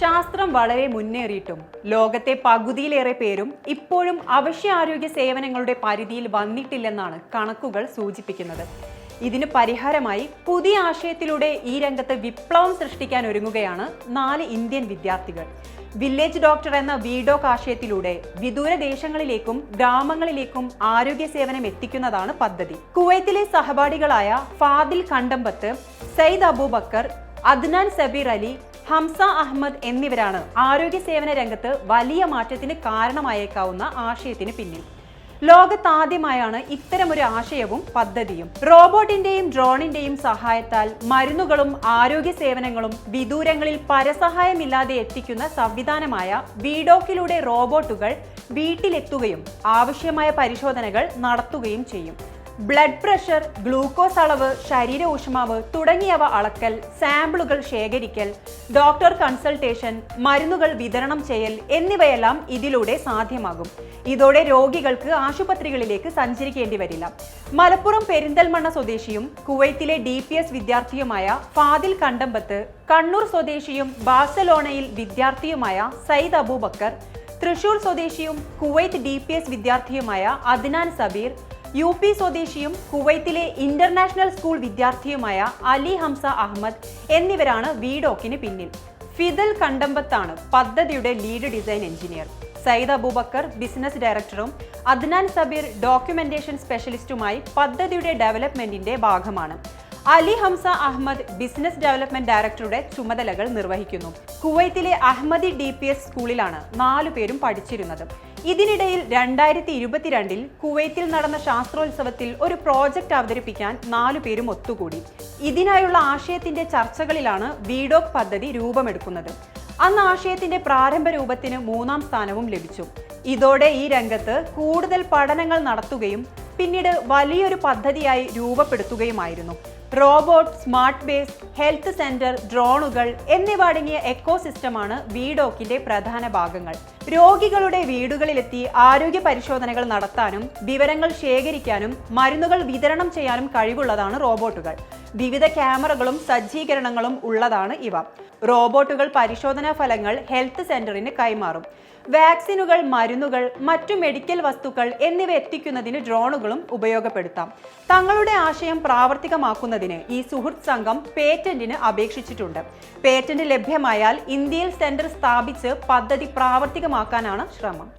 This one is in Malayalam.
ശാസ്ത്രം വളരെ മുന്നേറിയിട്ടും ലോകത്തെ പകുതിയിലേറെ പേരും ഇപ്പോഴും അവശ്യ ആരോഗ്യ സേവനങ്ങളുടെ പരിധിയിൽ വന്നിട്ടില്ലെന്നാണ് കണക്കുകൾ സൂചിപ്പിക്കുന്നത്. ഇതിന് പരിഹാരമായി പുതിയ ആശയത്തിലൂടെ ഈ രംഗത്ത് വിപ്ലവം സൃഷ്ടിക്കാൻ ഒരുങ്ങുകയാണ് നാല് ഇന്ത്യൻ വിദ്യാർത്ഥികൾ. വില്ലേജ് ഡോക്ടർ എന്ന വീഡോക് ആശയത്തിലൂടെ വിദൂര ദേശങ്ങളിലേക്കും ഗ്രാമങ്ങളിലേക്കും ആരോഗ്യ സേവനം എത്തിക്കുന്നതാണ് പദ്ധതി. കുവൈത്തിലെ സഹപാഠികളായ ഫാദിൽ കണ്ടമ്പത്ത് സയ്യിദ് അബൂബക്കർ അദ്നാൻ സബീർ അലി ഹംസ അഹമ്മദ് എന്നിവരാണ് ആരോഗ്യ സേവന രംഗത്ത് വലിയ മാറ്റത്തിന് കാരണമായേക്കാവുന്ന ആശയത്തിന് പിന്നിൽ. ലോകത്താദ്യമായാണ് ഇത്തരമൊരു ആശയവും പദ്ധതിയും. റോബോട്ടിന്റെയും ഡ്രോണിന്റെയും സഹായത്താൽ മരുന്നുകളും ആരോഗ്യ സേവനങ്ങളും വിദൂരങ്ങളിൽ പരസഹായമില്ലാതെ എത്തിക്കുന്ന സംവിധാനമായ വീഡോക്കിലൂടെ റോബോട്ടുകൾ വീട്ടിലെത്തുകയും ആവശ്യമായ പരിശോധനകൾ നടത്തുകയും ചെയ്യും. ബ്ലഡ് പ്രഷർ ഗ്ലൂക്കോസ് അളവ് ശരീര ഊഷ്മാവ് തുടങ്ങിയവ അളക്കൽ സാമ്പിളുകൾ ശേഖരിക്കൽ ഡോക്ടർ കൺസൾട്ടേഷൻ മരുന്നുകൾ വിതരണം ചെയ്യൽ എന്നിവയെല്ലാം ഇതിലൂടെ സാധ്യമാകും. ഇതോടെ രോഗികൾക്ക് ആശുപത്രികളിലേക്ക് സഞ്ചരിക്കേണ്ടി വരില്ല. മലപ്പുറം പെരിന്തൽമണ്ണ സ്വദേശിയും കുവൈത്തിലെ ഡി പി എസ് വിദ്യാർത്ഥിയുമായ ഫാദിൽ കണ്ടമ്പത്ത് കണ്ണൂർ സ്വദേശിയും ബാഴ്സലോണയിൽ വിദ്യാർത്ഥിയുമായ സയ്യിദ് അബൂബക്കർ തൃശൂർ സ്വദേശിയും കുവൈത്ത് ഡി വിദ്യാർത്ഥിയുമായ അദ്നാൻ സബീർ യു പി സ്വദേശിയും കുവൈത്തിലെ ഇന്റർനാഷണൽ സ്കൂൾ വിദ്യാർത്ഥിയുമായ അലി ഹംസ അഹമ്മദ് എന്നിവരാണ് വീഡോക്കിന് പിന്നിൽ. ഫിദൽ കണ്ടമ്പത്താണ് പദ്ധതിയുടെ lead design engineer Sayyid Aboobacker business ഡയറക്ടറും അദ്നാൻ സബീർ ഡോക്യുമെന്റേഷൻ സ്പെഷ്യലിസ്റ്റുമായി പദ്ധതിയുടെ ഡെവലപ്മെന്റിന്റെ ഭാഗമാണ്. അലി ഹംസ അഹമ്മദ് ബിസിനസ് ഡെവലപ്മെന്റ് ഡയറക്ടറുടെ ചുമതലകൾ നിർവഹിക്കുന്നു. കുവൈത്തിലെ അഹമ്മദി ഡി പി എസ് സ്കൂളിലാണ് നാലു പേരും പഠിച്ചിരുന്നത്. ഇതിനിടയിൽ രണ്ടായിരത്തി ഇരുപത്തിരണ്ടിൽ കുവൈത്തിൽ നടന്ന ശാസ്ത്രോത്സവത്തിൽ ഒരു പ്രോജക്റ്റ് അവതരിപ്പിക്കാൻ നാലു പേരും ഒത്തുകൂടി. ഇതിനായുള്ള ആശയത്തിന്റെ ചർച്ചകളിലാണ് വീഡോക് പദ്ധതി രൂപമെടുക്കുന്നത്. അന്ന് ആശയത്തിന്റെ പ്രാരംഭ രൂപത്തിന് മൂന്നാം സ്ഥാനവും ലഭിച്ചു. ഇതോടെ ഈ രംഗത്ത് കൂടുതൽ പഠനങ്ങൾ നടത്തുകയും പിന്നീട് വലിയൊരു പദ്ധതിയായി രൂപപ്പെടുത്തുകയുമായിരുന്നു. Robot smart base health centre ഡ്രോണുകൾ എന്നിവ അടങ്ങിയ എക്കോസിസ്റ്റമാണ് വീഡോക്കിന്റെ പ്രധാന ഭാഗങ്ങൾ. രോഗികളുടെ വീടുകളിലെത്തി ആരോഗ്യ പരിശോധനകൾ നടത്താനും വിവരങ്ങൾ ശേഖരിക്കാനും മരുന്നുകൾ വിതരണം ചെയ്യാനും കഴിവുള്ളതാണ് റോബോട്ടുകൾ. വിവിധ ക്യാമറകളും സജ്ജീകരണങ്ങളും ഉള്ളതാണ് ഇവ. റോബോട്ടുകൾ പരിശോധനാ ഫലങ്ങൾ ഹെൽത്ത് സെന്ററിന് കൈമാറും. വാക്സിനുകൾ മരുന്നുകൾ മറ്റു മെഡിക്കൽ വസ്തുക്കൾ എന്നിവ എത്തിക്കുന്നതിന് ഡ്രോണുകളും ഉപയോഗപ്പെടുത്താം. തങ്ങളുടെ ആശയം പ്രാവർത്തികമാക്കുന്നതിന് ഈ സുഹൃത്ത് സംഘം പേറ്റന്റിന് അപേക്ഷിച്ചിട്ടുണ്ട്. പേറ്റന്റ് ലഭ്യമായാൽ ഇന്ത്യയിൽ സെന്റർ സ്ഥാപിച്ച് പദ്ധതി പ്രാവർത്തികമാക്കാനാണ് ശ്രമം.